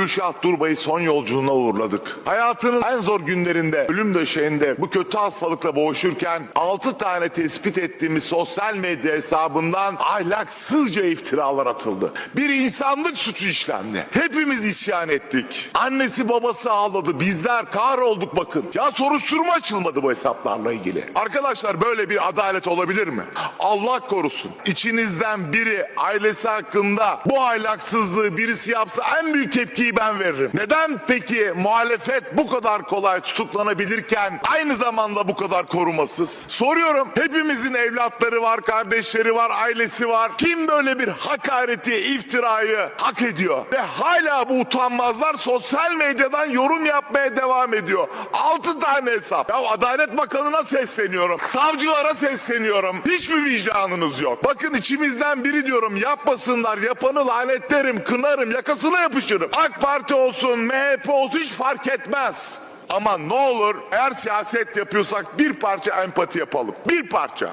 Gülşah Durbay'ı son yolculuğuna uğurladık. Hayatının en zor günlerinde, ölüm döşeğinde bu kötü hastalıkla boğuşurken 6 tane tespit ettiğimiz sosyal medya hesabından ahlaksızca iftiralar atıldı. Bir insanlık suçu işlendi. Hepimiz isyan ettik. Annesi babası ağladı. Bizler kahrolduk bakın. Ya soruşturma açılmadı bu hesaplarla ilgili. Arkadaşlar böyle bir adalet olabilir mi? Allah korusun. İçinizden biri ailesi hakkında bu ahlaksızlığı birisi yapsa en büyük tepkiyi ben veririm. Neden peki muhalefet bu kadar kolay tutuklanabilirken aynı zamanda bu kadar korumasız? Soruyorum. Hepimizin evlatları var, kardeşleri var, ailesi var. Kim böyle bir hakareti, iftirayı hak ediyor? Ve hala bu utanmazlar sosyal medyadan yorum yapmaya devam ediyor. 6 tane hesap. Ya Adalet Bakanı'na sesleniyorum. Savcılara sesleniyorum. Hiç mi vicdanınız yok? Bakın içimizden biri diyorum yapmasınlar. Yapanı lanetlerim, kınarım, yakasına yapışırım. Parti olsun, MHP olsun hiç fark etmez. Ama ne olur eğer siyaset yapıyorsak bir parça empati yapalım. Bir parça.